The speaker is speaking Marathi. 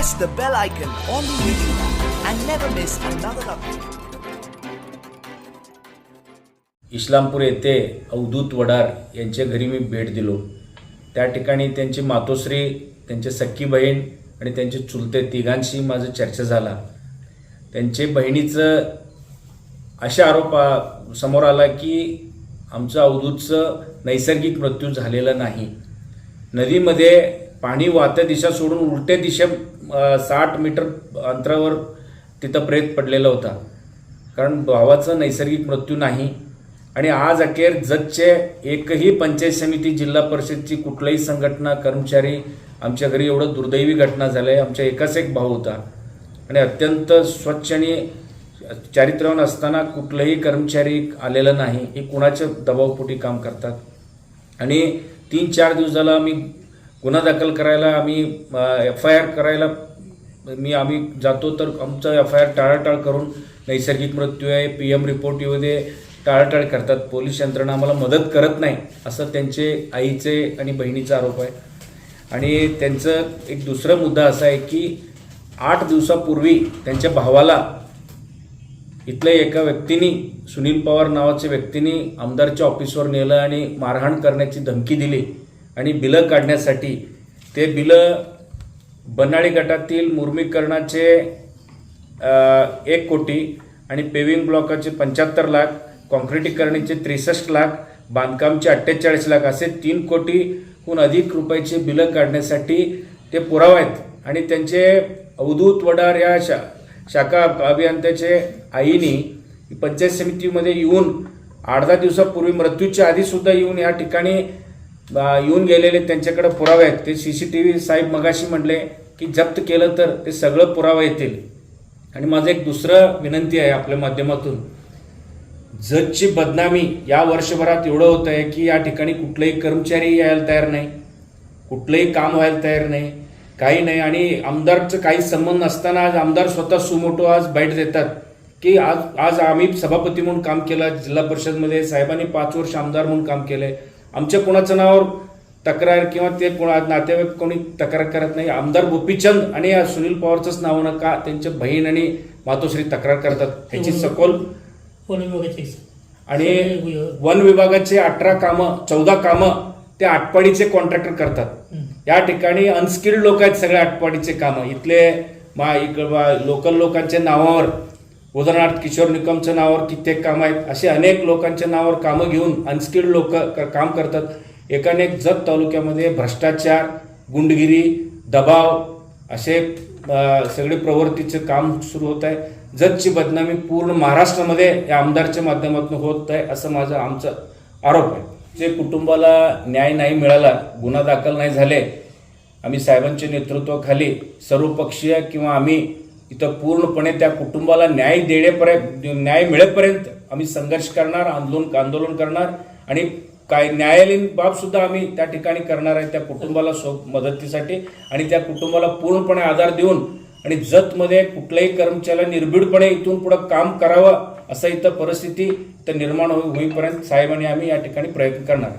press the bell icon on the YouTube app and never miss another update. Islampur येथे अवधूत वडार यांच्या घरी मी भेट दिलो. त्या ठिकाणी त्यांची मातोश्री त्यांची सख्खी बहीण आणि त्यांचे चुलते तिघांशी माझं चर्चा झाला. त्यांचे बहिणीचं अशा आरोप समोर आला की आमचं अवधूतचं नैसर्गिक मृत्यू झालेला नाही. नदीमध्ये पाणी वाहत्या दिशा सोडून उलट्या दिशा साठ मीटर अंतरावर तिथं प्रेत पडलेला होता. कारण भावाचं नैसर्गिक मृत्यू नाही. आणि आज अखेर जतचे एकही पंचायत समिती जिल्हा परिषदची कुठलाही संघटना कर्मचारी आमच्या घरी एवढं दुर्दैवी घटना झालं. आहे आमच्या एकाच एक भाऊ होता. आणि अत्यंत स्वच्छ आणि चारित्र्यवान असताना कुठलंही कर्मचारी आलेलं नाही. हे कुणाच्या दबावपोटी काम करतात? आणि तीन चार दिवस झाला आम्ही गुन्हा दाखल करायला आम्ही एफ आय आर करायला मी आम्ही जातो तर आमचं एफ आय आर टाळाटाळ करून नैसर्गिक मृत्यू आहे पी एम रिपोर्ट येऊ दे टाळाटाळ करतात. पोलीस यंत्रणा आम्हाला मदत करत नाही असं त्यांचे आईचे आणि बहिणीचा आरोप आहे. आणि त्यांचं एक दुसरा मुद्दा असा आहे की आठ दिवसापूर्वी त्यांच्या भावाला इथल्या एका व्यक्तीने सुनील पवार नावाच्या व्यक्तीने आमदारच्या ऑफिसवर नेलं आणि मारहाण करण्याची धमकी दिली. आणि बिलं काढण्यासाठी. ते बिलं बनाळी गटातील मुर्मीकरणाचे एक कोटी आणि पेविंग ब्लॉकाचे पंच्याहत्तर लाख कॉन्क्रिटीकरणाचे त्रेसष्ट लाख बांधकामचे अठ्ठेचाळीस लाख असे तीन कोटीहून अधिक रुपयाचे बिलं काढण्यासाठी ते पुरावा आहेत. आणि त्यांचे अवधूत वडार या शा शाखा अभियंत्याचे आईनी पंचायत समितीमध्ये येऊन आठ दहा दिवसापूर्वी मृत्यूच्या आधीसुद्धा येऊन या ठिकाणी येऊन गेलेले त्यांच्याकडे पुरावे आहेत. ते सी सी टी व्ही साहेब मगाशी म्हटले की जप्त केलं तर ते सगळं पुरावा येतील. आणि माझं एक दुसरं विनंती आहे आपल्या माध्यमातून. जजची बदनामी या वर्षभरात एवढं होत आहे की या ठिकाणी कुठलाही कर्मचारी यायला तयार नाही. कुठलंही काम व्हायला तयार नाही. काही नाही. आणि आमदारचं काही संबंध नसताना आज आमदार स्वतः सुमोटो आज बाईट देतात की आज आज आम्ही सभापती म्हणून काम केलं जिल्हा परिषदमध्ये साहेबांनी पाच वर्ष आमदार म्हणून काम केलं आहे आमच्या कोणाचं नावावर तक्रार किंवा ते कोणा नातेवाईक कोणी तक्रार करत नाही आमदार गोपीचंद आणि सुनील पवारचंच नावानं का? त्यांच्या बहीण आणि मातोश्री तक्रार करतात. ह्याची सखोल वन विभागाचे. आणि वन विभागाचे अठरा कामं चौदा कामं ते आटपाडीचे कॉन्ट्रॅक्टर करतात. हं. या ठिकाणी अनस्किल्ड लोक आहेत सगळे आटपाडीचे कामं. इथले मा लोकल लोकांच्या नावावर उदाहरणार्थ किशोर निकमच्या नावावर कित्येक कामं आहेत. असे अनेक लोकांच्या नावावर कामं घेऊन अनस्किल्ड लोक काम करतात. एकानेक जत तालुक्यामध्ये भ्रष्टाचार गुंडगिरी दबाव असे सगळे प्रवृत्तीचे काम सुरू होत आहे. जतची बदनामी पूर्ण महाराष्ट्रामध्ये या आमदारच्या माध्यमातून होत आहे असं माझं आमचा आरोप आहे. जे कुटुंबाला न्याय नाही मिळाला गुन्हा दाखल नाही झाले आम्ही साहेबांच्या नेतृत्वाखाली सर्वपक्षीय किंवा आम्ही इथं पूर्णपणे त्या कुटुंबाला न्याय देण्यापर्यंत न्याय मिळेपर्यंत आम्ही संघर्ष करणार आंदोलन आंदोलन करणार आणि काय न्यायालयीन बाब सुद्धा आम्ही त्या ठिकाणी करणार आहे त्या कुटुंबाला सो मदतीसाठी आणि त्या कुटुंबाला पूर्णपणे आधार देऊन आणि जतमध्ये कुठल्याही कर्मचाऱ्याला निर्भीडपणे इथून पुढं काम करावं असं इथं परिस्थिती इथं निर्माण हो-, होईपर्यंत साहेबांनी आम्ही या ठिकाणी प्रयत्न करणार.